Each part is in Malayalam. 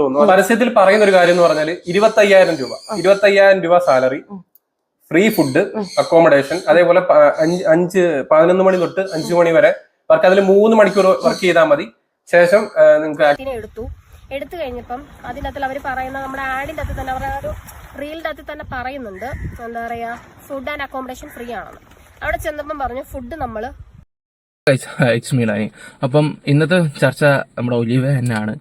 തോന്നുന്നു. പരസ്യത്തിൽ പറയുന്ന ഒരു കാര്യം എന്ന് പറഞ്ഞാൽ ഇരുപത്തയ്യായിരം രൂപ. ഇരുപത്തയ്യായിരം രൂപ സാലറി ഫ്രീ ഫുഡ് അക്കോമഡേഷൻ അതേപോലെ അഞ്ച് പതിനൊന്ന് മണി തൊട്ട് അഞ്ചു മണി വരെ വർക്ക്. അതിൽ മൂന്ന് മണിക്കൂർ വർക്ക് ചെയ്താൽ മതി. ശേഷം നിങ്ങൾക്ക് എടുത്തു. എടുത്തു കഴിഞ്ഞപ്പം അതിനകത്ത് അവർ പറയുന്ന നമ്മുടെ ആഡിന്റെ അകത്ത് തന്നെ അവരുടെ ഒരു റീലിന്റെ അകത്ത് തന്നെ പറയുന്നുണ്ട്. എന്താ പറയാ ഫുഡ് ആൻഡ് അക്കോമഡേഷൻ ഫ്രീ ആണെന്ന്. അവിടെ ചെന്നപ്പം പറഞ്ഞു ഫുഡ് നമ്മൾ ഇറ്റ്സ് മീലായി അപ്പം ഇന്നത്തെ ചർച്ച നമ്മുടെ ഒലിവ തന്നെയാണ്.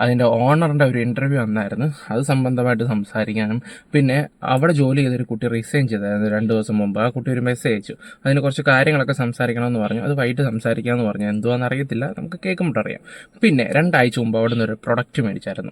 അതിന്റെ ഓണറിന്റെ ഒരു ഇന്റർവ്യൂ വന്നായിരുന്നു. അത് സംബന്ധമായിട്ട് സംസാരിക്കാനും. പിന്നെ അവിടെ ജോലി ചെയ്തൊരു കുട്ടി റിസൈൻ ചെയ്തായിരുന്നു രണ്ട് ദിവസം മുമ്പ് ആ കുട്ടി ഒരു മെസ്സേജ് അയച്ചു. അതിന് കുറച്ച് കാര്യങ്ങളൊക്കെ സംസാരിക്കണമെന്ന് പറഞ്ഞു. അത് വൈകിട്ട് സംസാരിക്കാമെന്ന് പറഞ്ഞു. എന്തുവാന്ന് അറിയത്തില്ല. നമുക്ക് കേൾക്കുമ്പോൾ അറിയാം. പിന്നെ രണ്ടാഴ്ച മുമ്പ് അവിടെ നിന്ന് ഒരു പ്രൊഡക്റ്റ് മേടിച്ചായിരുന്നു.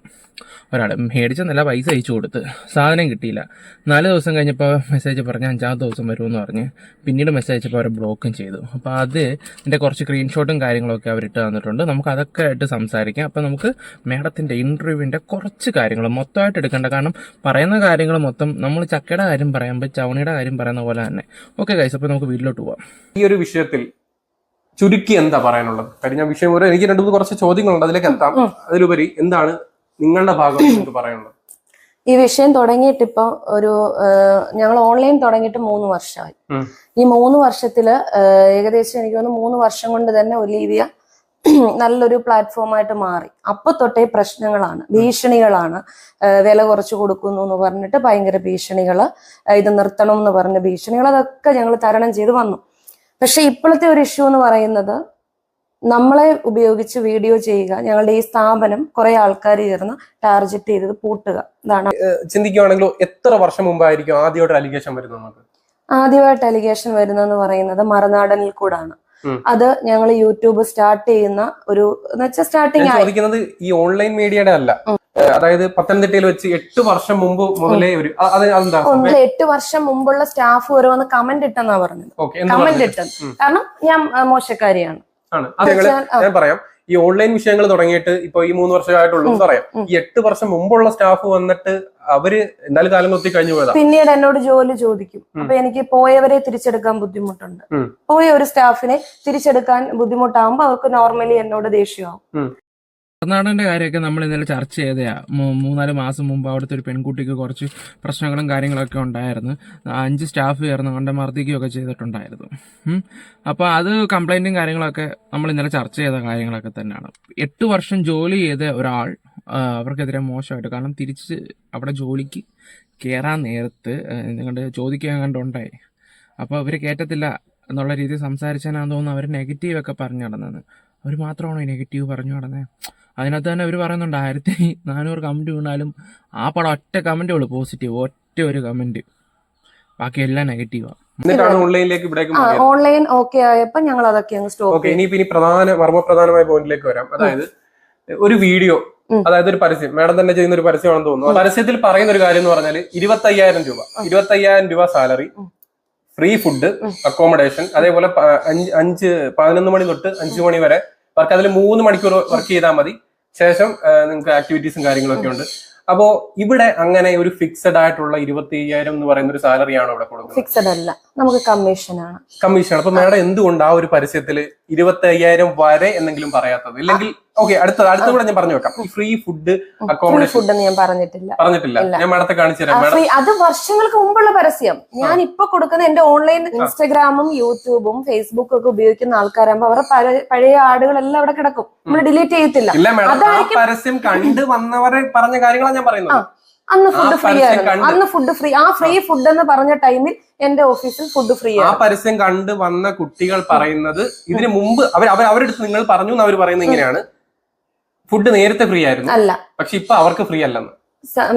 ഒരാൾ മേടിച്ചെന്നല്ല പൈസ അയച്ചു കൊടുത്ത്. സാധനം കിട്ടിയില്ല. നാല് ദിവസം കഴിഞ്ഞപ്പോൾ മെസ്സേജ് പറഞ്ഞ് അഞ്ചാമത്തെ ദിവസം വരുമെന്ന് പറഞ്ഞ് പിന്നീട് മെസ്സേജ് അയച്ചപ്പോൾ അവരെ ബ്ലോക്കും ചെയ്തു. അപ്പോൾ അത് എന്റെ കുറച്ച് സ്ക്രീൻഷോട്ടും കാര്യങ്ങളൊക്കെ അവരിട്ട് തന്നിട്ടുണ്ട്. നമുക്ക് അതൊക്കെ ആയിട്ട് സംസാരിക്കാം. അപ്പോൾ നമുക്ക് മേഡത്തിന്റെ ഇന്റർവ്യൂവിന്റെ കുറച്ച് കാര്യങ്ങൾ മൊത്തമായിട്ട് എടുക്കേണ്ട. കാരണം പറയുന്ന കാര്യങ്ങൾ മൊത്തം നമ്മൾ ചക്കയുടെ കാര്യം പറയുമ്പോൾ ചവണിയുടെ കാര്യം പറയുന്ന പോലെ തന്നെ. ഓക്കെ കൈസ് അപ്പോൾ നമുക്ക് വീട്ടിലോട്ട് പോവാം. ഈ ഒരു വിഷയത്തിൽ ചുരുക്കി എന്താ പറയാനുള്ളത്? കഴിഞ്ഞ വിഷയം ഒരു എനിക്ക് രണ്ടു മൂന്ന് കുറച്ച് ചോദ്യങ്ങളുണ്ട്. അതിലേക്ക് എത്താം. അതിലുപരി എന്താണ് നിങ്ങളുടെ ഭാഗം നമുക്ക് പറയാനുള്ളത്? ഈ വിഷയം തുടങ്ങിയിട്ട് ഇപ്പൊ ഒരു ഞങ്ങൾ ഓൺലൈൻ തുടങ്ങിയിട്ട് മൂന്ന് വർഷമായി. ഈ മൂന്ന് വർഷത്തിൽ ഏകദേശം എനിക്ക് തോന്നുന്നു മൂന്ന് വർഷം കൊണ്ട് തന്നെ ഒലീവിയ നല്ലൊരു പ്ലാറ്റ്ഫോമായിട്ട് മാറി. അപ്പൊ തൊട്ടേ പ്രശ്നങ്ങളാണ്. ഭീഷണികളാണ്. വില കുറച്ച് കൊടുക്കുന്നു എന്ന് പറഞ്ഞിട്ട് ഭയങ്കര ഭീഷണികൾ ഇത് നിർത്തണം എന്ന് പറഞ്ഞ ഭീഷണികൾ അതൊക്കെ ഞങ്ങൾ തരണം ചെയ്ത് വന്നു. പക്ഷെ ഇപ്പോഴത്തെ ഒരു ഇഷ്യൂ എന്ന് പറയുന്നത് നമ്മളെ ഉപയോഗിച്ച് വീഡിയോ ചെയ്യുക ഞങ്ങളുടെ ഈ സ്ഥാപനം കുറെ ആൾക്കാർ ചേർന്ന് ടാർജറ്റ് ചെയ്തത് പൂട്ടുക. ഇതാണ്. ചിന്തിക്കുകയാണെങ്കിലോ എത്ര വർഷം മുമ്പായിരിക്കും ആദ്യമായിട്ട് അലിഗേഷൻ വരുന്നത് നമുക്ക്? ആദ്യമായിട്ട് അലിഗേഷൻ വരുന്നതെന്ന് പറയുന്നത് മറുനാടനിൽ കൂടാണ്. അത് ഞങ്ങൾ യൂട്യൂബ് സ്റ്റാർട്ട് ചെയ്യുന്ന ഒരു സ്റ്റാർട്ടിങ് ചോദിക്കുന്നത് ഈ ഓൺലൈൻ മീഡിയയുടെ അല്ല. അതായത് പത്തനംതിട്ടയിൽ വെച്ച് എട്ട് വർഷം മുമ്പ് മുതലേ ഒരു എട്ട് വർഷം മുമ്പുള്ള സ്റ്റാഫ് വരെ വന്ന് കമന്റ് ഇട്ടെന്നാ പറഞ്ഞത്. കമന്റ് ഇട്ടത്. കാരണം ഞാൻ മോശക്കാരിയാണ്. ആണ്. ഞാൻ- പറയാം. ഈ ഓൺലൈൻ വിഷയങ്ങൾ തുടങ്ങിയിട്ട് ഇപ്പൊ ഈ മൂന്ന് വർഷമായിട്ടുള്ളൂ പറയാം. ഈ എട്ട് വർഷം മുമ്പുള്ള സ്റ്റാഫ് വന്നിട്ട് അവർ എന്തായാലും കാലം കൊത്തി കഴിഞ്ഞു പോയതാ. പിന്നീട് എന്നോട് ജോലി ചോദിക്കും. അപ്പൊ എനിക്ക് പോയവരെ തിരിച്ചെടുക്കാൻ ബുദ്ധിമുട്ടുണ്ട്. പോയ ഒരു സ്റ്റാഫിനെ തിരിച്ചെടുക്കാൻ ബുദ്ധിമുട്ടാകുമ്പോ അവർക്ക് നോർമലി എന്നോട് ദേഷ്യമാവും. കർണാടകന്റെ കാര്യമൊക്കെ നമ്മൾ ഇന്നലെ ചർച്ച ചെയ്തയാ. മൂന്നാൽ മാസം മുമ്പ് അവിടുത്തെ ഒരു പെൺകുട്ടിക്ക് കുറച്ച് പ്രശ്നങ്ങളും കാര്യങ്ങളൊക്കെ ഉണ്ടായിരുന്നു. അഞ്ച് സ്റ്റാഫ് ചേർന്ന് കണ്ട മർദ്ദിക്കുകയൊക്കെ ചെയ്തിട്ടുണ്ടായിരുന്നു. അപ്പോൾ അത് കംപ്ലൈന്റും കാര്യങ്ങളൊക്കെ നമ്മൾ ഇന്നലെ ചർച്ച ചെയ്ത കാര്യങ്ങളൊക്കെ തന്നെയാണ്. എട്ട് വർഷം ജോലി ചെയ്ത ഒരാൾ അവർക്കെതിരെ മോശമായിട്ട് കാരണം തിരിച്ച് അവിടെ ജോലിക്ക് കയറാൻ നേരത്ത് നിങ്ങളുടെ ചോദിക്കാൻ കണ്ടുണ്ടായി. അപ്പോൾ അവർ കയറ്റത്തില്ല എന്നുള്ള രീതിയിൽ സംസാരിച്ചാൽ തോന്നുന്നു. അവർ നെഗറ്റീവ് ഒക്കെ പറഞ്ഞു നടന്നത്. അവർ മാത്രമാണോ നെഗറ്റീവ് പറഞ്ഞു നടന്നത് അതിനകത്ത് തന്നെ അവർ പറയുന്നുണ്ട് ആയിരത്തി നാനൂറ് കമന്റ് വീണാലും ആ പടം ഒറ്റ കമന്റേ ഉള്ളൂ പോസിറ്റീവ് ഒറ്റ ഒരു കമന്റ് ബാക്കി എല്ലാം നെഗറ്റീവാണ് ഓൺലൈനിലേക്ക് ഓൺലൈൻ ഓക്കെ ആയപ്പോ ഞങ്ങൾ അതൊക്കെ അങ്ങ് സ്റ്റോപ്പ് ഇനി പ്രധാന മർമ്മപ്രധാനമായ പോയിന്റിലേക്ക് വരാം. അതായത് ഒരു വീഡിയോ അതായത് ഒരു പരസ്യം. മാഡം തന്നെ ചെയ്യുന്ന ഒരു പരസ്യമാണെന്ന് തോന്നുന്നു. പരസ്യത്തിൽ പറയുന്ന ഒരു കാര്യം എന്ന് പറഞ്ഞാൽ ഇരുപത്തയ്യായിരം രൂപ. ഇരുപത്തയ്യായിരം രൂപ സാലറി ഫ്രീ ഫുഡ് അക്കോമഡേഷൻ അതേപോലെ അഞ്ച് പതിനൊന്ന് മണി തൊട്ട് അഞ്ചു മണി വരെ വർക്ക് അതിൽ മൂന്ന് മണിക്കൂർ വർക്ക് ചെയ്താൽ മതി. ശേഷം നിങ്ങൾക്ക് ആക്ടിവിറ്റീസും കാര്യങ്ങളൊക്കെ ഉണ്ട്. അപ്പോ ഇവിടെ അങ്ങനെ ഒരു ഫിക്സഡ് ആയിട്ടുള്ള ഇരുപത്തി അയ്യായിരം എന്ന് പറയുന്ന ഒരു സാലറി ആണോ ഇവിടെ കൊടുക്കുന്നത്? ഫിക്സഡ് അല്ല. നമുക്ക് കമ്മീഷനാണ് കമ്മീഷൻ അപ്പൊ മാഡം എന്തുകൊണ്ട് ആ ഒരു പരസ്യത്തിൽ ഇരുപത്തി അയ്യായിരം വരെ എന്തെങ്കിലും പറയാത്തത്? ഇല്ലെങ്കിൽ ഓക്കെ അടുത്ത അടുത്ത കൂടെ ഞാൻ പറഞ്ഞു വെക്കാം. ഫ്രീ ഫുഡ് അക്കോമഡേഷൻ ഫുഡ് ഞാൻ പറഞ്ഞിട്ടില്ല. പറഞ്ഞിട്ടില്ല. ഞാൻ മാഡത്തെ കാണിച്ചു തരാം. അത് വർഷങ്ങൾക്ക് മുമ്പുള്ള പരസ്യം. ഞാൻ ഇപ്പൊ കൊടുക്കുന്ന എന്റെ ഓൺലൈൻ ഇൻസ്റ്റാഗ്രാമും യൂട്യൂബും ഫേസ്ബുക്കും ഒക്കെ ഉപയോഗിക്കുന്ന ആൾക്കാരാകുമ്പോ അവരുടെ പഴ- പഴയ ആടുകളെല്ലാം അവിടെ കിടക്കും. നമ്മൾ ഡിലീറ്റ് ചെയ്യത്തില്ല. പരസ്യം കണ്ട് വന്നവരെ പറഞ്ഞ കാര്യങ്ങളാണ് ഞാൻ പറയുന്നത്. അന്ന് ഫുഡ് ഫ്രീ ആയിരുന്നു അന്ന് ഫുഡ് ഫ്രീ ആ ഫ്രീ ഫുഡ് എന്ന് പറഞ്ഞ ടൈമിൽ എന്റെ ഓഫീസിൽ ഫുഡ് ഫ്രീ ആ പരസ്യം കണ്ട് വന്ന കുട്ടികൾ പറയുന്നത് ഇതിനു മുമ്പ് അവർ അവർ അവരെടുത്ത് നിങ്ങൾ പറഞ്ഞു എന്ന് അവർ പറയുന്നത് ഇങ്ങനെയാണ്. ഫുഡ് നേരത്തെ ഫ്രീ ആയിരുന്നു. അല്ല. പക്ഷെ ഇപ്പൊ അവർക്ക് ഫ്രീ അല്ലെന്ന്.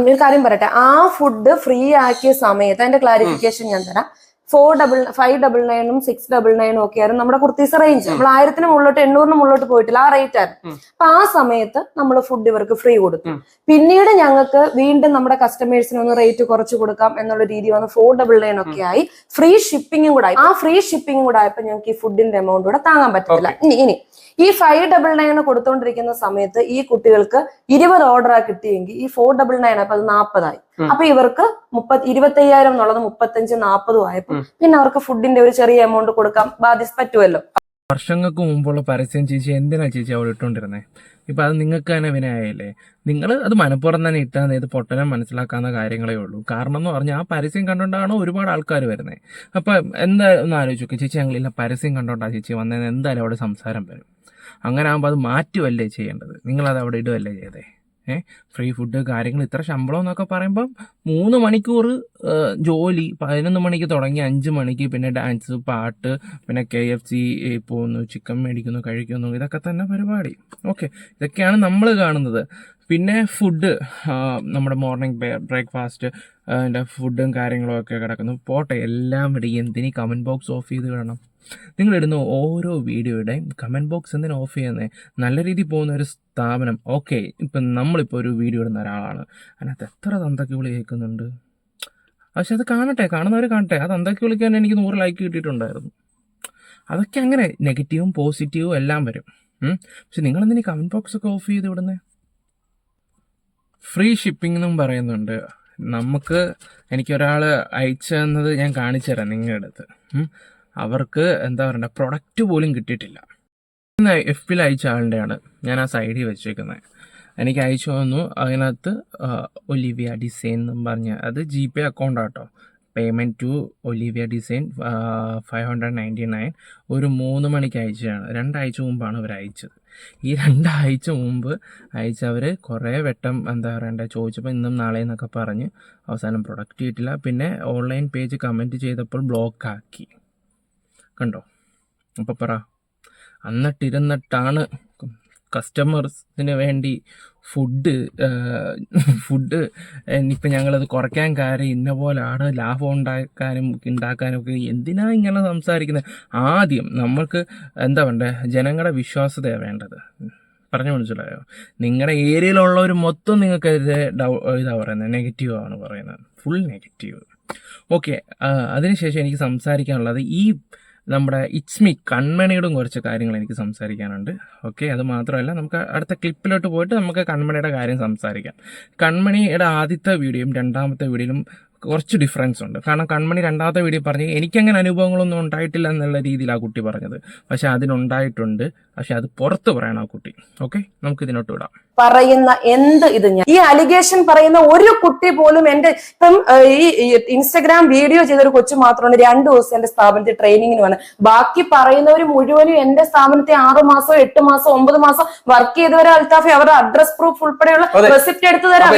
ഒരു കാര്യം പറയട്ടെ. ആ ഫുഡ് ഫ്രീ ആക്കിയ സമയത്ത് അതിന്റെ ക്ലാരിഫിക്കേഷൻ ഞാൻ തരാം. ഫോർ ഡബിൾ ഫൈവ് ഡബിൾ നയനും സിക്സ് ഡബിൾ നയനും ഒക്കെ ആയിരുന്നു നമ്മുടെ കുർത്തീസ് റേഞ്ച് നമ്മൾ ആയിരത്തിന് മുകളിലോട്ട് എണ്ണൂറിന് മുകളിലോട്ട് പോയിട്ടില്ല ആ റേറ്റ് ആയിരുന്നു. അപ്പൊ ആ സമയത്ത് നമ്മൾ ഫുഡ് ഇവർക്ക് ഫ്രീ കൊടുത്തു. പിന്നീട് ഞങ്ങൾക്ക് വീണ്ടും നമ്മുടെ കസ്റ്റമേഴ്സിന് ഒന്ന് റേറ്റ് കുറച്ച് കൊടുക്കാം എന്നുള്ള രീതി വന്ന് ഫോർ ഡബിൾ നയൻ ഒക്കെ ആയി. ഫ്രീ ഷിപ്പിംഗും കൂടെ ആയി. ആ ഫ്രീ ഷിപ്പിംഗും കൂടെ ആയപ്പോൾ ഞങ്ങൾക്ക് ഈ ഫുഡിന്റെ എമൗണ്ട് കൂടെ താങ്ങാൻ പറ്റത്തില്ല. ഇനി ഇനി. ഈ ഫൈവ് ഡബിൾ നയൻ കൊടുത്തോണ്ടിരിക്കുന്ന സമയത്ത് ഈ കുട്ടികൾക്ക് ഇരുപത് ഓർഡറാ കിട്ടിയെങ്കിൽ ഈ ഫോർ ഡബിൾ നയൻ അപ്പൊ അത് നാൽപ്പതായി അപ്പൊ ഇവർക്ക് മുപ്പത്തി ഇരുപത്തയ്യായിരം എന്നുള്ളത് മുപ്പത്തഞ്ച് നാൽപ്പതും ആയപ്പോൾ. പിന്നെ അവർക്ക് ഫുഡിന്റെ ഒരു ചെറിയ എമൗണ്ട് കൊടുക്കാം. ബാധ്യത പറ്റുമല്ലോ. വർഷങ്ങൾക്ക് മുമ്പുള്ള പരസ്യം ചേച്ചി എന്തിനാ ചേച്ചി അവിടെ ഇട്ടുകൊണ്ടിരുന്നത് ഇപ്പം അത് നിങ്ങൾക്ക് തന്നെ വിനയായല്ലേ? നിങ്ങൾ അത് മനഃപ്പുറം തന്നെ ഇട്ടാൽ ഇത് പൊട്ടനെ മനസ്സിലാക്കാവുന്ന കാര്യങ്ങളേ ഉള്ളൂ. കാരണം എന്ന് പറഞ്ഞാൽ ആ പരസ്യം കണ്ടുകൊണ്ടാണ് ഒരുപാട് ആൾക്കാർ വരുന്നത് അപ്പം എന്താ ഒന്ന് ആലോചിക്കും ചേച്ചി ചേച്ചി ഞങ്ങളില്ല പരസ്യം കണ്ടോണ്ടാ ചേച്ചി വന്നതെന്ന് എന്തായാലും അവിടെ സംസാരം വരും. അങ്ങനെ ആകുമ്പോൾ അത് മാറ്റുമല്ലേ ചെയ്യേണ്ടത്? നിങ്ങളത് അവിടെ ഇടുവല്ലേ ചെയ്തേ? ഏ ഫ്രീ ഫുഡ് കാര്യങ്ങൾ ഇത്ര ശമ്പളം എന്നൊക്കെ പറയുമ്പം മൂന്ന് മണിക്കൂർ ഏഹ്, ജോലി പതിനൊന്ന് മണിക്ക് തുടങ്ങി അഞ്ച് മണിക്ക് പിന്നെ ഡാൻസ് പാട്ട് പിന്നെ കെ എഫ് സി പോകുന്നു ചിക്കൻ മേടിക്കുന്നു കഴിക്കുന്നു ഇതൊക്കെ തന്നെ പരിപാടി. ഓക്കെ ഇതൊക്കെയാണ് നമ്മൾ കാണുന്നത്. പിന്നെ ഫുഡ് നമ്മുടെ മോർണിംഗ് ബ്രേക്ക്ഫാസ്റ്റ് അതിന്റെ ഫുഡും കാര്യങ്ങളും ഒക്കെ കിടക്കുന്നു. പോട്ടെ എല്ലാം ഇടി എന്തിനീ കമന്റ് ബോക്സ് ഓഫ് ചെയ്ത് കാണണം നിങ്ങളിടുന്ന ഓരോ വീഡിയോയുടെയും കമന്റ് ബോക്സ് എന്തിനാ ഓഫ് ചെയ്യുന്നത് നല്ല രീതിയിൽ പോകുന്ന ഒരു സ്ഥാപനം. ഓക്കെ ഇപ്പം നമ്മളിപ്പോൾ ഒരു വീഡിയോ ഇടുന്ന ഒരാളാണ്. അതിനകത്ത് എത്ര തന്തക്ക് വിളി കേൾക്കുന്നുണ്ട്? പക്ഷെ അത് കാണട്ടെ കാണുന്നവർ കാണട്ടെ. അത് എന്തൊക്കെ വിളിക്കാൻ എനിക്ക് നൂറ് ലൈക്ക് കിട്ടിയിട്ടുണ്ടായിരുന്നു. അതൊക്കെ അങ്ങനെ നെഗറ്റീവും പോസിറ്റീവും എല്ലാം വരും. പക്ഷെ പക്ഷെ നിങ്ങളെന്തിനീ കമന്റ് ബോക്സ് ഒക്കെ ഓഫ് ചെയ്ത് ഇവിടുന്നേ ഫ്രീ ഷിപ്പിംഗ് എന്നും പറയുന്നുണ്ട്. നമുക്ക് എനിക്കൊരാൾ അയച്ചു തന്നത് ഞാൻ കാണിച്ചു തരാം നിങ്ങളുടെ അടുത്ത്. അവർക്ക് എന്താ പറയണ്ട പ്രൊഡക്റ്റ് പോലും കിട്ടിയിട്ടില്ല. എഫ് പിൽ അയച്ച ആളുടെയാണ് ഞാൻ ആ സൈഡിൽ വെച്ചേക്കുന്നത്. എനിക്ക് അയച്ചു തന്നു. അതിനകത്ത് ഒലിവിയ ഡിസൈൻ എന്നും പറഞ്ഞ്. അത് G pay account auto. Payment to Olivia design five hundred ninety nine ഒരു മൂന്ന് മണിക്ക് അയച്ചതാണ്. രണ്ടാഴ്ച മുമ്പാണ് അവർ അയച്ചത്. ഈ രണ്ടാഴ്ച മുമ്പ് അയച്ചവർ കുറേ വെട്ടം എന്താ പറയണ്ടേ ചോദിച്ചപ്പോൾ ഇന്നും നാളെ എന്നൊക്കെ പറഞ്ഞ് അവസാനം പ്രൊഡക്റ്റ് കിട്ടില്ല പിന്നെ ഓൺലൈൻ പേജ് കമന്റ് ചെയ്തപ്പോൾ ബ്ലോക്ക് ആക്കി. കണ്ടോ? അപ്പോൾ പറ. എന്നിട്ടിരുന്നിട്ടാണ് കസ്റ്റമേഴ്സിന് വേണ്ടി ഫുഡ് ഫുഡ് ഇനിയിപ്പോൾ ഞങ്ങളത് കുറയ്ക്കാൻ കാര്യം ഇന്ന പോലാണ് ലാഭം ഉണ്ടാക്കാനും ഉണ്ടാക്കാനും ഒക്കെ. എന്തിനാ ഇങ്ങനെ സംസാരിക്കുന്നത് ആദ്യം നമ്മൾക്ക് എന്താ വേണ്ടേ? ജനങ്ങളുടെ വിശ്വാസതയാണ് വേണ്ടത്. പറഞ്ഞു മനസ്സിലായോ? നിങ്ങളുടെ ഏരിയയിലുള്ളവർ മൊത്തം നിങ്ങൾക്ക് ഡൗ ഇതാ പറയുന്നത് നെഗറ്റീവ് ആണ് പറയുന്നത് ഫുൾ നെഗറ്റീവ് ഓക്കെ അതിനുശേഷം എനിക്ക് സംസാരിക്കാനുള്ളത് ഈ നമ്മുടെ ഇറ്റ്സ്മി കൺമണിയുടെ കുറച്ച് കാര്യങ്ങൾ എനിക്ക് സംസാരിക്കാനുണ്ട്. ഓക്കെ അത് മാത്രമല്ല നമുക്ക് അടുത്ത ക്ലിപ്പിലോട്ട് പോയിട്ട് നമുക്ക് കൺമണിയുടെ കാര്യം സംസാരിക്കാം. കൺമണിയുടെ ആദ്യത്തെ വീഡിയോയും രണ്ടാമത്തെ വീഡിയോയിലും കുറച്ച് ഡിഫറൻസ് ഉണ്ട്. കാരണം കൺമണി രണ്ടാമത്തെ വീഡിയോ പറഞ്ഞു എനിക്കങ്ങനെ അനുഭവങ്ങളൊന്നും ഉണ്ടായിട്ടില്ല എന്നുള്ള രീതിയിൽ ആ കുട്ടി പറഞ്ഞത്. പക്ഷെ അതിനുണ്ടായിട്ടുണ്ട്. പക്ഷെ അത് പുറത്ത് പറയണം ആ കുട്ടി. ഓക്കെ നമുക്ക് ഇതിനോട്ട് വിടാം. പറയുന്ന എന്ത് ഇത് ഞാൻ ഈ അലിഗേഷൻ പറയുന്ന ഒരു കുട്ടി പോലും എന്റെ ഇപ്പം ഈ ഇൻസ്റ്റഗ്രാം വീഡിയോ ചെയ്ത ഒരു കൊച്ചു മാത്രമാണ് രണ്ടു ദിവസം എന്റെ സ്ഥാപനത്തിൽ ട്രെയിനിങ്ങിന് വന്നത് ബാക്കി പറയുന്നവർ മുഴുവനും എന്റെ സ്ഥാപനത്തെ ആറു മാസം എട്ട് മാസം ഒമ്പത് മാസം വർക്ക് ചെയ്തവരെ അൽത്താഫി അവരുടെ അഡ്രസ് പ്രൂഫ് ഉൾപ്പെടെയുള്ള റെസിപ്റ്റ് എടുത്തു തരാം.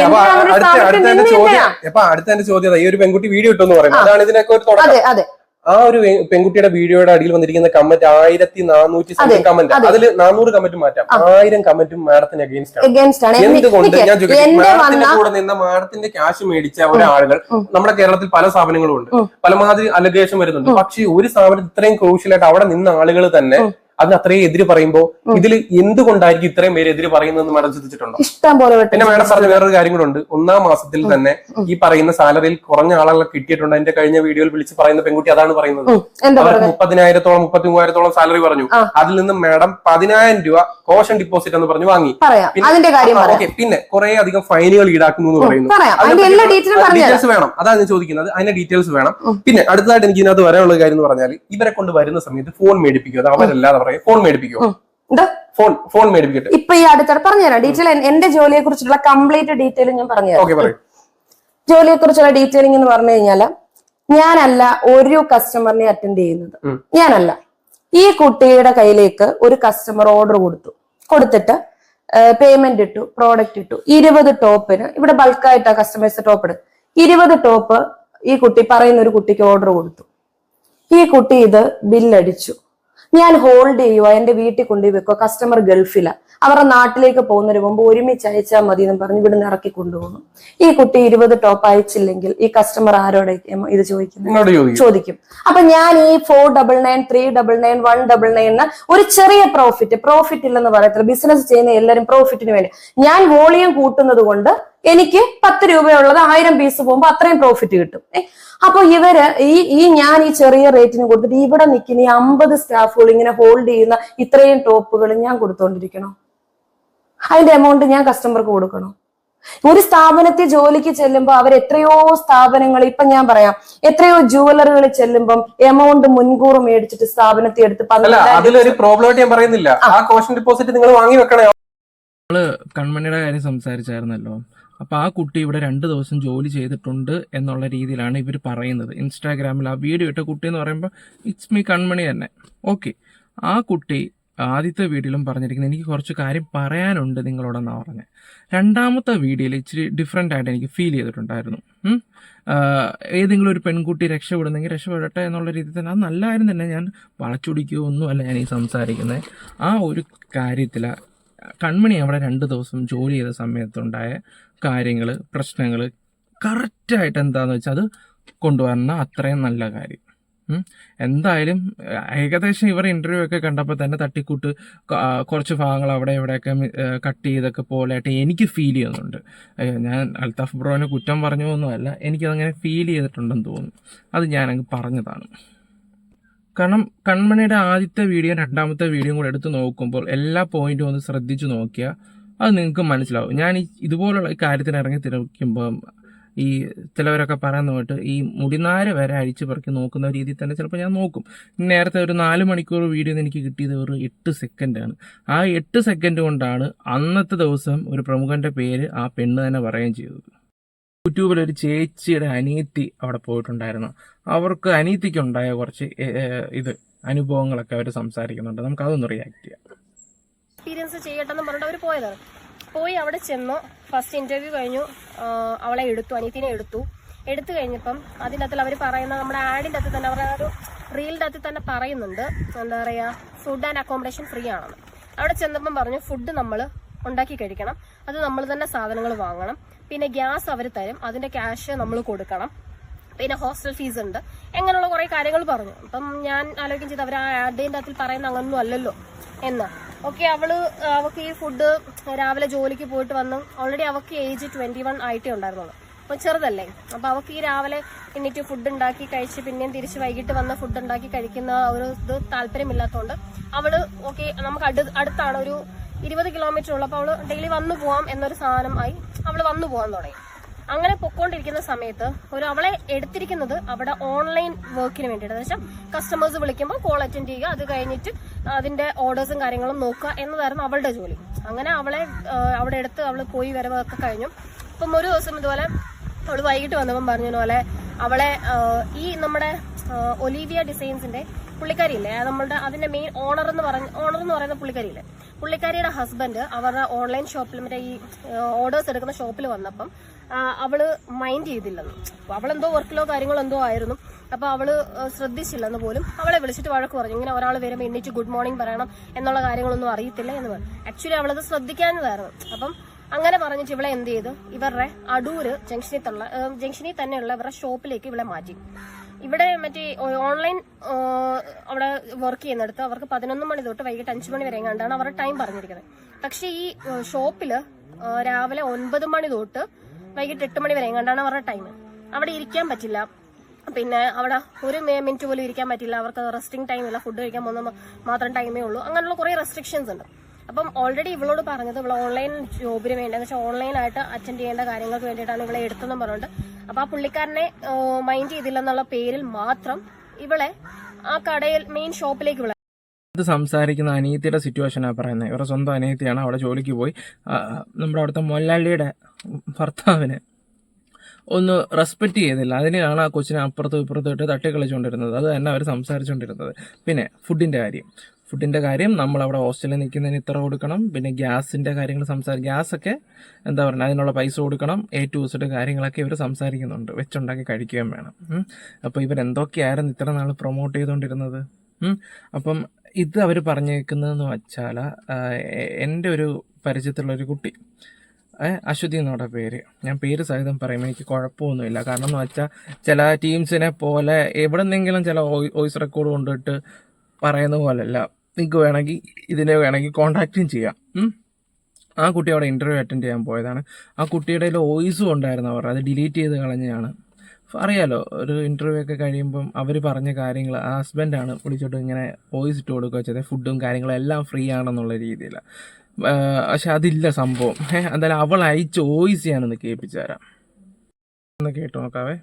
അടുത്ത ചോദ്യം അതാ, ഈ ഒരു പെൺകുട്ടി വീഡിയോ ഇട്ടെന്ന് പറയുന്നത് അതാണ് ഇതിനൊക്കെ ഒരു തുടക്കം. അതെ ആ ഒരു പെൺകുട്ടിയുടെ വീഡിയോയുടെ അടിയിൽ വന്നിരിക്കുന്ന കമന്റ് ആയിരത്തി നാനൂറ്റി അതെ, കമന്റ് അതെ. അതിൽ നാനൂറ് കമന്റ് മാറ്റാം. ആയിരം കമന്റും മാഡത്തിന് അഗേൻസ്റ്റ് ആണ്. എഗൻസ്റ്റ് ആണ്. എന്നി- എന്തുകൊണ്ട്? ഞാൻ ചോദിക്കട്ടെ. എന്റെ മാഡത്തിന്റെ വന്ന കൂടെ നിന്ന മാഡത്തിന്റെ ക്യാഷ് മേടിച്ച ഒരാളുകൾ. നമ്മുടെ കേരളത്തിൽ പല സ്ഥാപനങ്ങളും ഉണ്ട്. പലമാതിരി അലഗേഷൻ വരുന്നുണ്ട്. പക്ഷേ ഒരു സ്ഥാപനം ഇത്രയും ക്രൂഷ്യലായിട്ട് അവിടെ നിന്ന ആളുകൾ തന്നെ. അതിന് അത്രയും എതിര് പറയുമ്പോ ഇതിൽ എന്തുകൊണ്ടായിരിക്കും ഇത്രയും പേര് എതിര് പറയുന്നതെന്ന് മാഡം ചിന്തിച്ചിട്ടുണ്ടോ ഇഷ്ടം പോലെ പിന്നെ മാഡം പറഞ്ഞ വേറൊരു കാര്യം കൂടെ ഉണ്ട് ഒന്നാം മാസത്തിൽ തന്നെ ഈ പറയുന്ന സാലറിയിൽ കുറഞ്ഞ ആളുകളെ കിട്ടിയിട്ടുണ്ട്. എന്റെ കഴിഞ്ഞ വീഡിയോയിൽ വിളിച്ച് പറയുന്ന പെൺകുട്ടി അതാണ് പറയുന്നത്. അവർ മുപ്പതിനായിരത്തോളം മുപ്പത്തി മൂവായിരത്തോളം സാലറി പറഞ്ഞു. അതിൽ നിന്ന് മാഡം പതിനായിരം രൂപ കോഷൻ ഡിപ്പോസിറ്റ് എന്ന് പറഞ്ഞു വാങ്ങി. പിന്നെ-. പിന്നെ കുറെ അധികം ഫൈനുകൾ ഈടാക്കുന്നു എന്ന് പറയുന്നു. ഡീറ്റെയിൽസ് വേണം. അതാണ് ഞാൻ ചോദിക്കുന്നത്. അതിന്റെ ഡീറ്റെയിൽസ് വേണം. പിന്നെ അടുത്തതായിട്ട് എനിക്ക് ഇതിനകത്ത് വരാനുള്ള കാര്യം എന്ന് പറഞ്ഞാൽ ഇവരെ കൊണ്ട് വരുന്ന സമയത്ത് ഫോൺ മേടിപ്പിക്കുക. അത് അവരല്ലാതെ പറയാം. ഫോൺ മേടിപ്പിക്കും. ഫോൺ ഫോൺ മേടിപ്പിക്കട്ടെ. ഇപ്പൊ ഈ അടുത്ത പറഞ്ഞുതരാം. ഡീറ്റെയിൽ എന്റെ ജോലിയെ കുറിച്ചുള്ള കംപ്ലീറ്റ് ഡീറ്റെയിൽ ഞാൻ പറഞ്ഞുതരാം. തരാം പറയും. ജോലിയെ കുറിച്ചുള്ള ഡീറ്റെയിലിംഗ് എന്ന് പറഞ്ഞു കഴിഞ്ഞാൽ ഞാനല്ല ഒരു കസ്റ്റമറിനെ അറ്റൻഡ് ചെയ്യുന്നത്. ഞാനല്ല. ഈ കുട്ടിയുടെ കയ്യിലേക്ക് ഒരു കസ്റ്റമർ ഓർഡർ കൊടുത്തു. കൊടുത്തിട്ട് പേയ്മെന്റ് ഇട്ടു പ്രോഡക്റ്റ് ഇട്ടു. ഇരുപത് ടോപ്പിന് ഇവിടെ ബൾക്കായിട്ടാ കസ്റ്റമേഴ്സ് ടോപ്പ് ഇടും. ഇരുപത് ടോപ്പ് ഈ കുട്ടി പറയുന്ന ഒരു കുട്ടിക്ക് ഓർഡർ കൊടുത്തു. ഈ കുട്ടി ഇത് ബില്ലടിച്ചു. ഞാൻ ഹോൾഡ് ചെയ്യുക എന്റെ വീട്ടിൽ കൊണ്ടുപോയി വെക്കുക കസ്റ്റമർ ഗൾഫില. അവരുടെ നാട്ടിലേക്ക് പോകുന്നതിന് മുമ്പ് ഒരുമിച്ച് അയച്ചാൽ മതി എന്ന് പറഞ്ഞ് ഇവിടുന്ന് ഇറക്കി കൊണ്ടുപോകുന്നു. ഈ കുട്ടി ഇരുപത് ടോപ്പ് അയച്ചില്ലെങ്കിൽ ഈ കസ്റ്റമർ ആരോടെ ഇത് ചോദിക്കുന്നത് ചോദിക്കും. ചോദിക്കും. അപ്പൊ ഞാൻ ഈ four double nine three double nine one double nine ഒരു ചെറിയ പ്രോഫിറ്റ് പ്രോഫിറ്റ് ഇല്ലെന്ന് പറയത്തില്ല. ബിസിനസ് ചെയ്യുന്ന എല്ലാവരും പ്രോഫിറ്റിന് വേണ്ടി. ഞാൻ വോളിയം കൂട്ടുന്നത് കൊണ്ട് എനിക്ക് പത്ത് രൂപയുള്ളത് ആയിരം പീസ് പോകുമ്പോൾ അത്രയും പ്രോഫിറ്റ് കിട്ടും. ഏ, അപ്പൊ ഇവർ ഈ ഈ ഞാൻ ഈ ചെറിയ റേറ്റിന് കൊടുത്തിട്ട് ഇവിടെ നിൽക്കുന്ന ഈ അമ്പത് സ്റ്റാഫുകൾ ഇങ്ങനെ ഹോൾഡ് ചെയ്യുന്ന ഇത്രയും ടോപ്പുകൾ ഞാൻ കൊടുത്തോണ്ടിരിക്കണോ? അതിന്റെ എമൗണ്ട് ഞാൻ കസ്റ്റമർക്ക് കൊടുക്കണോ? ഒരു സ്ഥാപനത്തിൽ ജോലിക്ക് ചെല്ലുമ്പോൾ അവർ എത്രയോ സ്ഥാപനങ്ങൾ ഇപ്പൊ ഞാൻ പറയാം എത്രയോ ജുവലറുകളിൽ ചെല്ലുമ്പോൾ എമൗണ്ട് മുൻകൂർ മേടിച്ചിട്ട് സ്ഥാപനത്തിൽ എടുത്ത് അതിലൊരു ഞാൻ പറയുന്നില്ല. ആ. കോഷൻ ഡിപ്പോസിറ്റ് നിങ്ങൾ വാങ്ങി വെക്കണേ. കൺമണിയുടെ കാര്യം സംസാരിച്ചായിരുന്നല്ലോ. അപ്പൊ ആ കുട്ടി ഇവിടെ രണ്ട് ദിവസം ജോലി ചെയ്തിട്ടുണ്ട് എന്നുള്ള രീതിയിലാണ് ഇവർ പറയുന്നത്. ഇൻസ്റ്റാഗ്രാമിൽ ആ വീഡിയോ ഇട്ട കുട്ടി എന്ന് പറയുമ്പോൾ ഇറ്റ്സ് മീ കൺമണി തന്നെ. ഓക്കെ ആ കുട്ടി ആദ്യത്തെ വീഡിയോയിലും പറഞ്ഞിരിക്കുന്നത് എനിക്ക് കുറച്ച് കാര്യം പറയാനുണ്ട് നിങ്ങളോടെന്നാണ് പറഞ്ഞത് രണ്ടാമത്തെ വീഡിയോയിൽ ഇച്ചിരി ഡിഫറെന്റ് ആയിട്ട് എനിക്ക് ഫീൽ ചെയ്തിട്ടുണ്ടായിരുന്നു. ഏതെങ്കിലും ഒരു പെൺകുട്ടി രക്ഷപ്പെടുന്നെങ്കിൽ രക്ഷപ്പെടട്ടെ എന്നുള്ള രീതിയിൽ തന്നെ അത് നല്ല കാര്യം തന്നെ. ഞാൻ വളച്ചൊടിക്കുകയോ ഒന്നുമല്ല ഞാൻ ഈ സംസാരിക്കുന്നത് ആ ഒരു കാര്യത്തിൽ കൺമണി അവിടെ രണ്ട് ദിവസം ജോലി ചെയ്ത സമയത്തുണ്ടായ കാര്യങ്ങൾ പ്രശ്നങ്ങൾ കറക്റ്റായിട്ട് എന്താന്ന് വെച്ചാൽ അത് കൊണ്ടുവന്ന അത്രയും നല്ല കാര്യം. എന്തായാലും ഏകദേശം ഇവർ ഇന്റർവ്യൂ ഒക്കെ കണ്ടപ്പോൾ തന്നെ തട്ടിക്കൂട്ട് കുറച്ച് ഭാഗങ്ങൾ അവിടെ ഇവിടെയൊക്കെ കട്ട് ചെയ്തൊക്കെ പോലെയായിട്ട് എനിക്ക് ഫീൽ ചെയ്യുന്നുണ്ട്. ഞാൻ അൽത്താഫ് ബ്രോനെ കുറ്റം പറഞ്ഞു ഒന്നുമല്ല എനിക്കതങ്ങനെ ഫീൽ ചെയ്തിട്ടുണ്ടെന്ന് തോന്നുന്നു. അത് ഞാനങ്ങ് പറഞ്ഞതാണ്. കാരണം കൺമണിയുടെ ആദ്യത്തെ വീഡിയോ രണ്ടാമത്തെ വീഡിയോ കൂടെ എടുത്ത് നോക്കുമ്പോൾ എല്ലാ പോയിന്റും ഒന്ന് ശ്രദ്ധിച്ചു നോക്കിയാൽ അത് നിങ്ങൾക്ക് മനസ്സിലാവും. ഞാൻ ഈ ഇതുപോലുള്ള കാര്യത്തിന് ഇറങ്ങി തിരക്കുമ്പം ഈ ചിലവരൊക്കെ പറയുന്ന പോയിട്ട് ഈ മുടിനാര് വരെ അഴിച്ചു പറക്കി നോക്കുന്ന രീതിയിൽ തന്നെ ചിലപ്പോൾ ഞാൻ നോക്കും. നേരത്തെ ഒരു നാല് മണിക്കൂർ വീഡിയോ എനിക്ക് കിട്ടിയത് ഒരു എട്ട് സെക്കൻഡാണ് ആ എട്ട് സെക്കൻഡ് കൊണ്ടാണ് അന്നത്തെ ദിവസം ഒരു പ്രമുഖന്റെ പേര് ആ പെണ്ണ് തന്നെ പറയുകയും ചെയ്തത്. യൂട്യൂബിൽ ഒരു ചേച്ചിയുടെ അനിയത്തി അവിടെ പോയിട്ടുണ്ടായിരുന്നു. അവർക്ക് അനിയത്തിക്കുണ്ടായ കുറച്ച് ഇത് അനുഭവങ്ങളൊക്കെ അവർ സംസാരിക്കുന്നുണ്ട്. നമുക്ക് അതൊന്ന് റിയാക്ട് ചെയ്യാം. എക്സ്പീരിയൻസ് ചെയ്യട്ടെന്ന് പറഞ്ഞിട്ട് അവർ പോയതാണ്. പോയി അവിടെ ചെന്നു. ഫസ്റ്റ് ഇന്റർവ്യൂ കഴിഞ്ഞു. അവളെ എടുത്തു അനിയത്തിനെ എടുത്തു. എടുത്തു കഴിഞ്ഞപ്പം അതിന്റെ അകത്തിൽ അവർ പറയുന്ന നമ്മുടെ ആഡിന്റെ അകത്ത് തന്നെ അവരുടെ ഒരു റീലിന്റെ അകത്ത് തന്നെ പറയുന്നുണ്ട്. എന്താ പറയുക ഫുഡ് ആൻഡ് അക്കോമഡേഷൻ ഫ്രീ ആണെന്ന്. അവിടെ ചെന്നപ്പം പറഞ്ഞു ഫുഡ് നമ്മൾ ഉണ്ടാക്കി കഴിക്കണം. അത് നമ്മൾ തന്നെ സാധനങ്ങൾ വാങ്ങണം. പിന്നെ ഗ്യാസ് അവർ തരും. അതിന്റെ ക്യാഷ് നമ്മൾ കൊടുക്കണം. പിന്നെ ഹോസ്റ്റൽ ഫീസ് ഉണ്ട്. എങ്ങനെയുള്ള കുറെ കാര്യങ്ങൾ പറഞ്ഞു. അപ്പം ഞാൻ ആലോചിക്കും ചെയ്ത്. അവർ ആ ആഡിന്റെ അകത്തിൽ പറയുന്ന അങ്ങനൊന്നും അല്ലല്ലോ എന്ന്. ഓക്കെ അവൾ അവൾക്ക് ഈ ഫുഡ് രാവിലെ ജോലിക്ക് പോയിട്ട് വന്ന് ഓൾറെഡി അവൾക്ക് ഏജ് ട്വന്റി വൺ ആയിട്ടേ ഉണ്ടായിരുന്നുള്ളൂ. അപ്പൊ ചെറുതല്ലേ. അപ്പൊ അവൾക്ക് ഈ രാവിലെ എന്നിട്ട് ഫുഡ് ഉണ്ടാക്കി കഴിച്ച് പിന്നെയും തിരിച്ച് വൈകിട്ട് വന്ന് ഫുഡ് ഉണ്ടാക്കി കഴിക്കുന്ന ഒരു ഇത് താല്പര്യമില്ലാത്തതുകൊണ്ട് അവൾ ഓക്കെ നമുക്ക് അടു അടുത്താണ് ഒരു ഇരുപത് കിലോമീറ്റർ ഉള്ളപ്പോൾ അവൾ ഡെയിലി വന്നു പോവാം എന്നൊരു സാധനം ആയി. അവൾ വന്നു പോകാൻ തുടങ്ങി. അങ്ങനെ പൊക്കോണ്ടിരിക്കുന്ന സമയത്ത് ഒരു അവളെ എടുത്തിരിക്കുന്നത് അവിടെ ഓൺലൈൻ വർക്കിന് വേണ്ടിയിട്ട്. വെച്ചാൽ കസ്റ്റമേഴ്സ് വിളിക്കുമ്പോൾ കോൾ അറ്റൻഡ് ചെയ്യുക അത് കഴിഞ്ഞിട്ട് അതിന്റെ ഓർഡേഴ്സും കാര്യങ്ങളും നോക്കുക എന്നതായിരുന്നു അവളുടെ ജോലി. അങ്ങനെ അവളെ അവിടെ എടുത്ത് അവൾ പോയി വരവൊക്കെ കഴിഞ്ഞു. അപ്പം ഒരു ദിവസം ഇതുപോലെ അവൾ വൈകിട്ട് വന്നപ്പം പറഞ്ഞ പോലെ അവളെ ഈ നമ്മുടെ ഒലീവിയ ഡിസൈൻസിന്റെ പുള്ളിക്കാരിയില്ലേ? നമ്മളുടെ അതിന്റെ മെയിൻ ഓണർ എന്ന് പറഞ്ഞ ഓണർ എന്ന് പറയുന്ന പുള്ളിക്കാരിയില്ലേ? പുള്ളിക്കാരിയുടെ ഹസ്ബൻഡ് അവരുടെ ഓൺലൈൻ ഷോപ്പിൽ മറ്റേ ഈ ഓർഡേഴ്സ് എടുക്കുന്ന ഷോപ്പിൽ വന്നപ്പം അവൾ മൈൻഡ് ചെയ്തില്ലെന്ന്. അവളെന്തോ വർക്കിലോ കാര്യങ്ങളോ എന്തോ ആയിരുന്നു. അപ്പൊ അവൾ ശ്രദ്ധിച്ചില്ലെന്ന് പോലും അവളെ വിളിച്ചിട്ട് വഴക്ക് പറഞ്ഞു. ഇങ്ങനെ ഒരാൾ വരുമ്പോൾ എണ്ണിച്ച് ഗുഡ് മോർണിംഗ് പറയണം എന്നുള്ള കാര്യങ്ങളൊന്നും അറിയത്തില്ല എന്ന് പറഞ്ഞു. ആക്ച്വലി അവളത് ശ്രദ്ധിക്കാഞ്ഞതായിരുന്നു. അപ്പം അങ്ങനെ പറഞ്ഞിട്ട് ഇവളെ എന്ത് ചെയ്തു? ഇവരുടെ അടൂര് ജംഗ്ഷനിൽ തള്ള ജംഗ്ഷനിൽ തന്നെയുള്ള ഇവരുടെ ഷോപ്പിലേക്ക് ഇവളെ മാറ്റി. ഇവിടെ മറ്റേ ഓൺലൈൻ അവിടെ വർക്ക് ചെയ്യുന്നിടത്ത് അവർക്ക് പതിനൊന്ന് മണി തൊട്ട് വൈകിട്ട് അഞ്ചു മണി വരെ കണ്ടാണ് അവരുടെ ടൈം പറഞ്ഞിരിക്കുന്നത്. പക്ഷേ ഈ ഷോപ്പിൽ രാവിലെ ഒൻപത് മണി തൊട്ട് വൈകിട്ട് എട്ട് മണി വരെ കണ്ടാണ് അവരുടെ ടൈം അവിടെ ഇരിക്കാൻ പറ്റില്ല. പിന്നെ അവിടെ ഒരു മിനിറ്റ് പോലും ഇരിക്കാൻ പറ്റില്ല. അവർക്ക് റെസ്റ്റിംഗ് ടൈം ഇല്ല. ഫുഡ് കഴിക്കാൻ പോകുന്ന മാത്രം ടൈമേ ഉള്ളൂ. അങ്ങനെയുള്ള കുറേ റെസ്ട്രിക്ഷൻസ് ഉണ്ട്. അപ്പം ഓൾറെഡി ഇവളോട് പറഞ്ഞത് ഇവളെ ഓൺലൈൻ ജോബിന് വേണ്ടി എന്ന് വെച്ചാൽ ഓൺലൈനായിട്ട് അറ്റൻഡ് ചെയ്യേണ്ട കാര്യങ്ങൾക്ക് വേണ്ടിയിട്ടാണ് ഇവളെ എടുത്തെന്ന് പറഞ്ഞിട്ട്. അപ്പോൾ ആ പുള്ളിക്കാരനെ മൈൻഡ് ചെയ്തില്ലെന്നുള്ള പേരിൽ മാത്രം ഇവളെ ആ കടയിൽ മെയിൻ ഷോപ്പിലേക്ക് വിള സംസാരിക്കുന്ന അനിയത്തിയുടെ സിറ്റുവേഷനാണ് പറയുന്നത്. ഇവരുടെ സ്വന്തം അനിയത്തിയാണ് അവിടെ ജോലിക്ക് പോയി. നമ്മുടെ അവിടുത്തെ മൊല്ലാളിയുടെ ഭർത്താവിനെ ഒന്ന് റെസ്പെക്റ്റ് ചെയ്തില്ല അതിനെയാണ് ആ കൊച്ചിനെ അപ്പുറത്തും ഇപ്പുറത്തും ഇട്ട് തട്ടി കളിച്ചുകൊണ്ടിരുന്നത് അത് തന്നെ അവർ സംസാരിച്ചുകൊണ്ടിരുന്നത്. പിന്നെ ഫുഡിന്റെ കാര്യം. ഫുഡിന്റെ കാര്യം നമ്മൾ അവിടെ ഹോസ്റ്റലിൽ നിൽക്കുന്നതിന് ഇത്ര കൊടുക്കണം. പിന്നെ ഗ്യാസിന്റെ കാര്യങ്ങൾ സംസാരിക്കും ഗ്യാസൊക്കെ എന്താ പറയുക അതിനുള്ള പൈസ കൊടുക്കണം. എ ടു സെഡ് കാര്യങ്ങളൊക്കെ ഇവർ സംസാരിക്കുന്നുണ്ട്. വെച്ചുണ്ടാക്കി കഴിക്കുകയും വേണം. അപ്പോൾ ഇവരെന്തൊക്കെയായിരുന്നു ഇത്ര നാൾ പ്രൊമോട്ട് ചെയ്തുകൊണ്ടിരുന്നത് അപ്പം ഇത് അവർ പറഞ്ഞേക്കുന്നതെന്ന് വെച്ചാൽ എന്റെ ഒരു പരിചയത്തിലുള്ള ഒരു കുട്ടി അശ്വതി എന്നോടെ പേര്. ഞാൻ പേര് സഹിതം പറയുമ്പോൾ എനിക്ക് കുഴപ്പമൊന്നുമില്ല. കാരണം എന്ന് വെച്ചാൽ ചില ടീംസിനെ പോലെ എവിടെ നിന്നെങ്കിലും ചില വോയിസ് റെക്കോർഡ് കൊണ്ടിട്ട് പറയുന്ന പോലല്ല. നിങ്ങൾക്ക് വേണമെങ്കിൽ ഇതിനെ വേണമെങ്കിൽ കോണ്ടാക്റ്റും ചെയ്യാം. ആ കുട്ടി അവിടെ ഇന്റർവ്യൂ അറ്റൻഡ് ചെയ്യാൻ പോയതാണ്. ആ കുട്ടിയുടെ വോയിസും ഉണ്ടായിരുന്നു അവർ അത് ഡിലീറ്റ് ചെയ്ത് കളഞ്ഞതാണ്. അറിയാലോ ഒരു ഇന്റർവ്യൂ ഒക്കെ കഴിയുമ്പം അവർ പറഞ്ഞ കാര്യങ്ങൾ ആ ഹസ്ബൻഡാണ് വിളിച്ചിട്ട് ഇങ്ങനെ വോയിസ് ഇട്ട് കൊടുക്കുക ചെയ്തത് ഫുഡും കാര്യങ്ങളും എല്ലാം ഫ്രീ ആണെന്നുള്ള രീതിയിൽ പക്ഷെ അതില്ല സംഭവം. എന്തായാലും അവൾ അയച്ച് വോയിസ് ഞാനൊന്ന് കേൾപ്പിച്ചു തരാം. ഒന്ന് കേട്ട് നോക്കാവേ.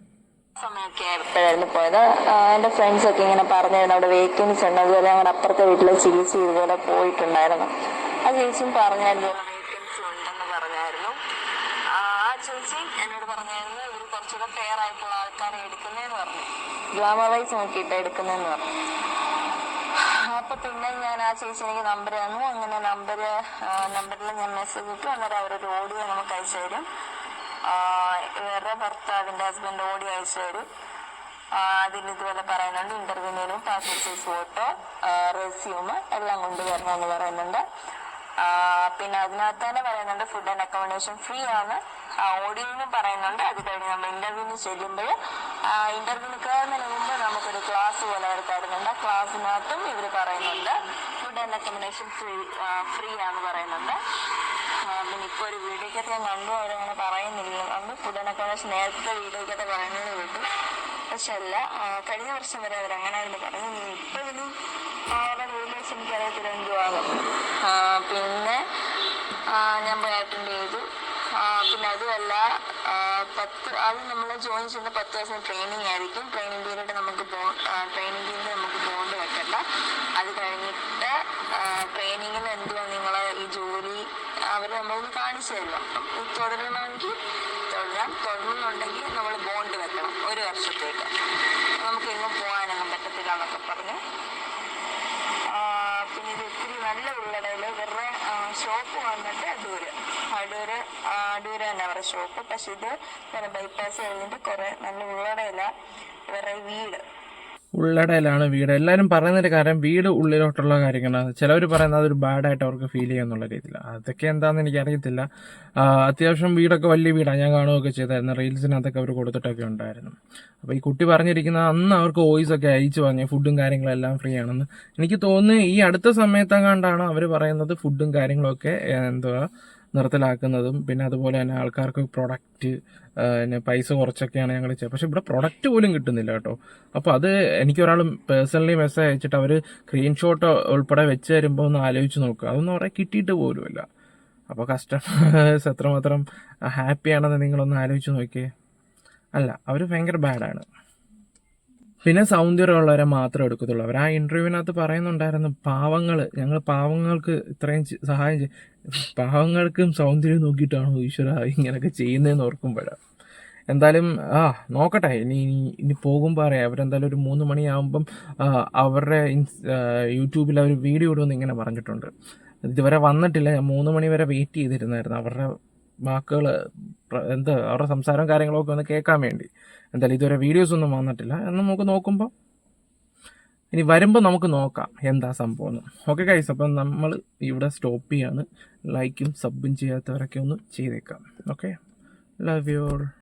സമയമൊക്കെ എപ്പോഴായിരുന്നു പോയത്? എന്റെ ഫ്രണ്ട്സ് ഒക്കെ ഇങ്ങനെ പറഞ്ഞായിരുന്നു അവിടെ വേക്കൻസി ഉണ്ട്. അതുപോലെ ഞങ്ങളുടെ അപ്പുറത്തെ വീട്ടിലെ ചേച്ചി ഇതുപോലെ പോയിട്ടുണ്ടായിരുന്നു. ആ ചേച്ചിയും പറഞ്ഞായിരുന്നു വേക്കൻസി ഉണ്ടെന്ന് പറഞ്ഞായിരുന്നു. ആ ചേച്ചി എന്നോട് പറഞ്ഞായിരുന്നു ഇവർ കുറച്ചുകൂടെ ഫെയർ ആയിട്ടുള്ള ആൾക്കാരെ എടുക്കുന്നതെന്ന് പറഞ്ഞു. ഗ്ലാമർ വൈസ് നോക്കിയിട്ട് എടുക്കുന്നതെന്ന് പറഞ്ഞു. അപ്പൊ പിന്നെ ഞാൻ ആ ചേച്ചി എനിക്ക് നമ്പർ തന്നു. അങ്ങനെ നമ്പർ നമ്പറിൽ ഞാൻ മെസ്സേജ് ഇട്ടു. അന്നേരം അവരൊരു ഓഡിയോ നമുക്ക് അയച്ചു തരും. ഇവരുടെ ഭർത്താവിന്റെ ഹസ്ബൻഡ് ഓടി അയച്ചവര്. അതിൽ ഇതുപോലെ പറയുന്നുണ്ട്. ഇന്റർവ്യൂവിനും പാസ്പോർട്ട് സൈസ് ഫോട്ടോ റെസ്യൂം എല്ലാം കൊണ്ടുവരണം എന്ന് പറയുന്നുണ്ട്. പിന്നെ അതിനകത്ത് തന്നെ പറയുന്നുണ്ട് ഫുഡ് ആൻഡ് അക്കോമഡേഷൻ ഫ്രീ ആണ്. ഓഡിയോയിലും പറയുന്നുണ്ട്. അത് കഴിഞ്ഞ് നമ്മൾ ഇന്റർവ്യൂവിന് ചെല്ലുമ്പോൾ ഇന്റർവ്യൂവിന് കയറുന്നതിന് മുമ്പ് നമുക്കൊരു ക്ലാസ് പോലെ അവർ തരുന്നുണ്ട്. ക്ലാസ്സിനകത്തും ഇവർ പറയുന്നുണ്ട്. Food and accommodation free free ആണെന്ന് പറയുന്നുണ്ട്. പിന്നെ ഇപ്പോൾ ഒരു വീഡിയോക്കകത്ത് ഞാൻ കണ്ടു അവരങ്ങനെ പറയുന്നില്ല. അന്ന് ഫുഡ് ആൻഡ് അക്കോമഡേഷൻ നേരത്തെ വീഡിയോക്കകത്ത് പറയുന്നത് കേട്ടു. പക്ഷെ അല്ല കഴിഞ്ഞ വർഷം വരെ അവർ അങ്ങനെ അവരങ്ങനെയായിരുന്നു പറഞ്ഞു ഇപ്പൊ ഇനി അവരുടെ വീഡിയോസ് എനിക്കറിയത്തില്ല എന്തുവാകും പിന്നെ ഞാൻ പോയി അറ്റൻഡ് ചെയ്തു. പിന്നെ അതുമല്ല പത്ത് അത് നമ്മൾ ജോയിൻ ചെയ്യുന്ന പത്ത് ദിവസം ട്രെയിനിങ് ആയിരിക്കും. ട്രെയിനിങ് പീരീഡ് നമുക്ക് ട്രെയിനിങ് പീരീഡ് നമുക്ക് ബോണ്ട് വെക്കണ്ട അത് കഴിഞ്ഞിട്ട് ട്രെയിനിങ്ങിൽ എന്തുവാ നിങ്ങളെ ഈ ജോലി അവർ നമ്മളൊന്ന് കാണിച്ചു തരും അപ്പം ഇത് തുടരണമെങ്കിൽ തുടരാം തുടരുന്നുണ്ടെങ്കിൽ നമ്മൾ ബോണ്ട് വെക്കണം ഒരു വർഷത്തേക്ക്. നമുക്ക് എങ്ങും പോകാനൊന്നും പറ്റത്തില്ല എന്നൊക്കെ പറഞ്ഞ് പിന്നെ ഇത് ഒത്തിരി നല്ല ഉള്ളടയിൽ ഇവരുടെ ഷോപ്പ് വന്നിട്ട് അടൂര്. അടൂര് അടൂര് തന്നെ അവരുടെ ഷോപ്പ് പക്ഷെ ഇത് ബൈപ്പാസ് കഴിഞ്ഞിട്ട് കുറെ നല്ല ഉള്ളടയില ഇവരുടെ വീട്. ഉള്ളടയിലാണ് വീട്. എല്ലാവരും പറയുന്നൊരു കാര്യം വീട് ഉള്ളിലോട്ടുള്ള കാര്യങ്ങളാണ്. ചിലവർ പറയുന്നത് അതൊരു ബാഡായിട്ട് അവർക്ക് ഫീൽ ചെയ്യുന്നുള്ള രീതിയിൽ അതൊക്കെ എന്താണെന്ന് എനിക്കറിയത്തില്ല. അത്യാവശ്യം വീടൊക്കെ വലിയ വീടാണ് ഞാൻ കാണുകയൊക്കെ ചെയ്തായിരുന്നു. റീൽസിനകത്തൊക്കെ അവർ കൊടുത്തിട്ടൊക്കെ ഉണ്ടായിരുന്നു. അപ്പോൾ ഈ കുട്ടി പറഞ്ഞിരിക്കുന്ന അന്ന് അവർക്ക് വോയിസ് ഒക്കെ അയച്ചു പറഞ്ഞു ഫുഡും കാര്യങ്ങളെല്ലാം ഫ്രീ ആണെന്ന്. എനിക്ക് തോന്നുന്നു ഈ അടുത്ത സമയത്തെങ്ങാണ്ടാണ് അവർ പറയുന്നത് ഫുഡും കാര്യങ്ങളൊക്കെ എന്തുവാ നിർത്തലാക്കുന്നതും പിന്നെ അതുപോലെ തന്നെ ആൾക്കാർക്ക് പ്രൊഡക്റ്റ് പിന്നെ പൈസ കുറച്ചൊക്കെയാണ് ഞങ്ങൾ ചെയ്യുക പക്ഷെ ഇവിടെ പ്രൊഡക്റ്റ് പോലും കിട്ടുന്നില്ല കേട്ടോ. അപ്പോൾ അത് എനിക്കൊരാൾ പേഴ്സണലി മെസ്സേജ് അയച്ചിട്ട് അവർ സ്ക്രീൻഷോട്ട് ഉൾപ്പെടെ വെച്ച് തരുമ്പോൾ ഒന്ന് ആലോചിച്ച് നോക്കുക അതൊന്നും അവരെ കിട്ടിയിട്ട് പോലുമില്ല. അപ്പോൾ കസ്റ്റമേഴ്സ് എത്രമാത്രം ഹാപ്പിയാണെന്ന് നിങ്ങളൊന്ന് ആലോചിച്ച് നോക്കിയേ. അല്ല അവർ ഭയങ്കര ബാഡാണ് പിന്നെ സൗന്ദര്യമുള്ളവരെ മാത്രം എടുക്കത്തുള്ളൂ. അവർ ആ ഇന്റർവ്യൂവിനകത്ത് പറയുന്നുണ്ടായിരുന്നു പാവങ്ങൾ ഞങ്ങൾ പാവങ്ങൾക്ക് ഇത്രയും സഹായം ചെയ്യും പാവങ്ങൾക്കും സൗന്ദര്യം നോക്കിയിട്ടാണോ ഈശ്വര ഇങ്ങനെയൊക്കെ ചെയ്യുന്നതെന്ന് ഓർക്കുമ്പോഴാണ് എന്തായാലും ആ നോക്കട്ടെ. ഇനി ഇനി ഇനി പോകുമ്പോൾ അറിയാം. അവരെന്തായാലും ഒരു മൂന്ന് മണിയാകുമ്പം അവരുടെ യൂട്യൂബിൽ അവർ വീഡിയോ ഇടുമെന്ന് ഇങ്ങനെ പറഞ്ഞിട്ടുണ്ട്. ഇതുവരെ വന്നിട്ടില്ല. ഞാൻ മൂന്ന് മണി വരെ വെയിറ്റ് ചെയ്തിരുന്നായിരുന്നു. അവരുടെ വാക്കുകൾ എന്താ അവരുടെ സംസാരവും കാര്യങ്ങളൊക്കെ ഒന്ന് കേൾക്കാൻ വേണ്ടി. എന്തായാലും ഇതുവരെ വീഡിയോസ് ഒന്നും വന്നിട്ടില്ല. എന്ന് നമുക്ക് നോക്കുമ്പോൾ ഇനി വരുമ്പോൾ നമുക്ക് നോക്കാം എന്താ സംഭവം എന്ന്. ഓക്കെ കൈസ് അപ്പം നമ്മൾ ഇവിടെ സ്റ്റോപ്പ് ചെയ്യാണ്. ലൈക്കും സബും ചെയ്യാത്തവരൊക്കെ ഒന്ന് ചെയ്തേക്കാം. Okay love you all